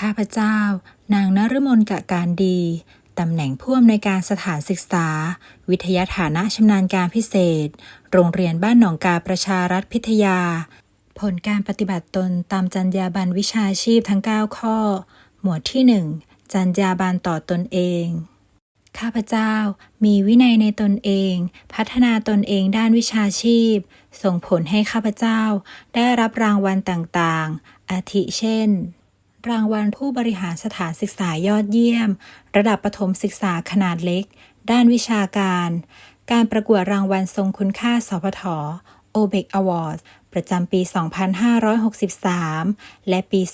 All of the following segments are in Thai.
ข้าพเจ้า นางนฤมลกะการดี ตำแหน่งผู้อำนวยการสถานศึกษา วิทยาฐานะชำนาญการพิเศษ โรงเรียนบ้านหนองกาประชารัฐพิทยา ผลการปฏิบัติตนตามจรรยาบรรณวิชาชีพทั้ง 9 ข้อ หมวดที่ 1จรรยาบรรณต่อตนเองข้าพเจ้ามีวินัยในตนเอง พัฒนาตนเองด้านวิชาชีพ ส่งผลให้ข้าพเจ้าได้รับรางวัลต่างๆ อาทิเช่น รางวัลผู้บริหารสถานศึกษายอดเยี่ยม ระดับประถมศึกษาขนาดเล็ก ด้านวิชาการ การประกวดรางวัลทรงคุณค่าสพท o b e c Award ประจำปี 2563 และปี 2564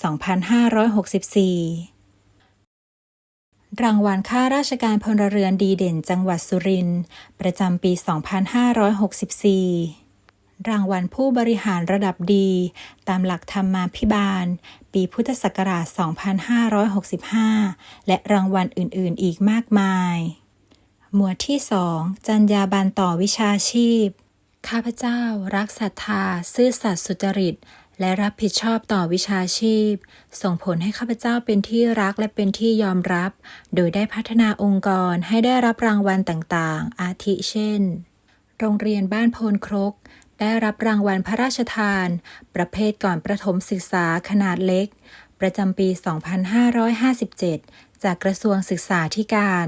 รางวัลข้าราชการพลเรือนดีเด่นจังหวัดสุรินทร์ประจำปี 2564 รางวัลผู้บริหารระดับดี ตามหลักธรรมาภิบาล ปีพุทธศักราช 2565 และรางวัลอื่น ๆ อีกมากมาย หมวดที่ 2 จรรยาบรรณต่อวิชาชีพ ข้าพเจ้ารักศรัทธา ซื่อสัตย์สุจริต และรับผิดชอบต่อวิชาชีพ ส่งผลให้ข้าพเจ้าเป็นที่รักและเป็นที่ยอมรับ โดยได้พัฒนาองค์กรให้ได้รับรางวัลต่าง ๆ อาทิเช่น โรงเรียนบ้านโพนครก ได้รับรางวัลพระราชทาน ประเภทก่อนประถมศึกษาขนาดเล็ก ประจำปี 2557 จากกระทรวงศึกษาธิการ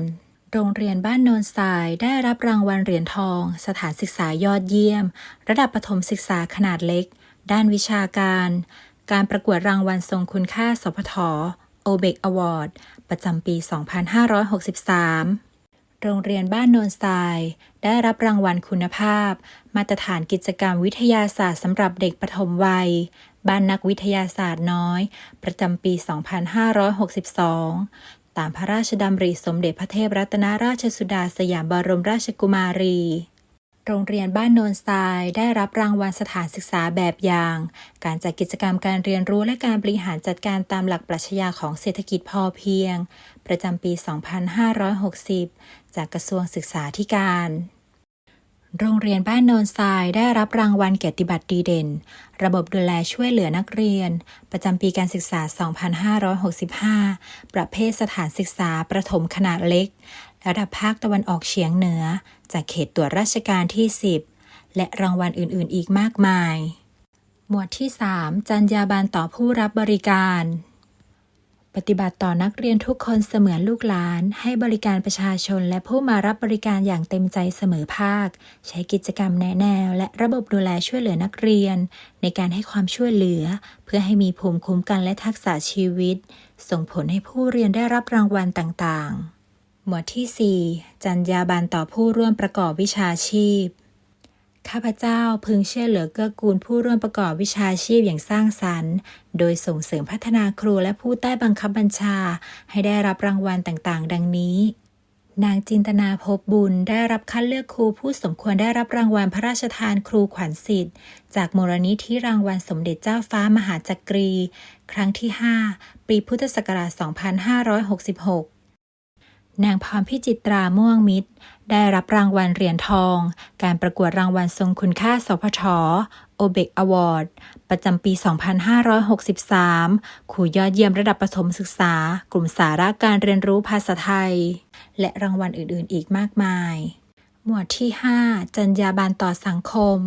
โรงเรียนบ้านโนนทรายได้รับรางวัลเหรียญทอง สถานศึกษายอดเยี่ยม ระดับประถมศึกษาขนาดเล็ก ด้านวิชาการ การประกวดรางวัลทรงคุณค่าสพท o b e c Award ประจำปี 2563 โรงเรียนบ้านโนนทราย ได้รับรางวัลคุณภาพ มาตรฐานกิจกรรมวิทยาศาสตร์สำหรับเด็กปฐมวัย บ้านนักวิทยาศาสตร์น้อย ประจำปี 2562 ตามพระราชดำริสมเด็จพระเทพรัตนราชสุดาสยามบรมราชกุมารี โรงเรียนบ้านโนนทราย ได้รับรางวัลสถานศึกษาแบบอย่าง การจัดกิจกรรมการเรียนรู้และการบริหารจัดการตามหลักปรัชญาของเศรษฐกิจพอเพียง ประจำปี 2560 จากกระทรวงศึกษาธิการ โรงเรียนบ้านโนนทรายได้รับรางวัลเกียรติบัตรดีเด่น ระบบดูแลช่วยเหลือนักเรียน ประจำปีการศึกษา 2565 ประเภทสถานศึกษาประถมขนาดเล็ก ระดับภาคตะวันออกเฉียงเหนือ จากเขตตรวจราชการที่ 10 และรางวัลอื่นๆ อีกมากมาย หมวดที่ 3 จรรยาบรรณต่อผู้รับบริการ ปฏิบัติต่อนักเรียนทุกคนเสมือนลูกหลาน ให้บริการประชาชนและผู้มารับบริการอย่างเต็มใจเสมอภาค ใช้กิจกรรมแนะแนว และระบบดูแลช่วยเหลือนักเรียน ในการให้ความช่วยเหลือ เพื่อให้มีภูมิคุ้มกันและทักษะชีวิต ส่งผลให้ผู้เรียนได้รับรางวัลต่างๆ หมวดที่ 4จรรยาบรรณต่อผู้ร่วมประกอบวิชาชีพ ข้าพเจ้าพึงเชื่อเหลือเกื้อกูลผู้ร่วมประกอบวิชาชีพอย่างสร้างสรรค์ โดยส่งเสริมพัฒนาครูและผู้ใต้บังคับบัญชา ให้ได้รับรางวัลต่างๆ ดังนี้ นางจินตนาภพบุญได้รับคัดเลือกครูผู้สมควรได้รับรางวัลพระราชทานครูขวัญสิทธิ์ จากมูลนิธิรางวัลสมเด็จเจ้าฟ้ามหาจักรี ครั้งที่ 5 ปีพุทธศักราช 2566 นางพรพิจิตราม่วงมิตร ได้รับรางวัลเหรียญทอง การประกวดรางวัลทรงคุณค่าสพท o b e c Award ประจำปี 2563ครูยอดเยี่ยมระดับประถมศึกษา กลุ่มสาระการเรียนรู้ภาษาไทย และรางวัลอื่นๆ อีกมากมาย หมวดที่ 5 จรรยาบรรณต่อสังคม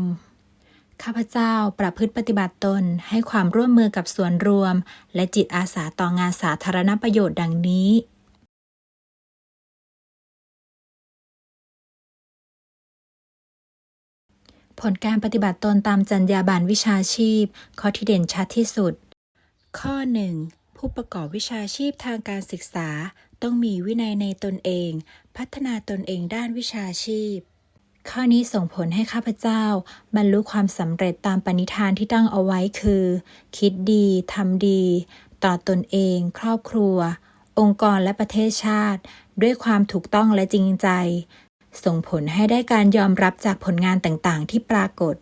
ข้าพเจ้าประพฤติปฏิบัติตนให้ความร่วมมือกับส่วนรวม และจิตอาสาต่องานสาธารณประโยชน์ดังนี้ ผลการปฏิบัติตนตามจรรยาบรรณวิชาชีพ ข้อที่เด่นชัดที่สุด ข้อ 1. ผู้ประกอบวิชาชีพทางการศึกษา ต้องมีวินัยในตนเอง พัฒนาตนเองด้านวิชาชีพ ข้อนี้ส่งผลให้ข้าพเจ้า บรรลุความสำเร็จตามปณิธานที่ตั้งเอาไว้คือ คิดดีทำดี ต่อตนเอง ครอบครัว องค์กรและประเทศชาติ ด้วยความถูกต้องและจริงใจ ส่งผลให้ได้การยอมรับจากผลงานต่างๆ ที่ปรากฏ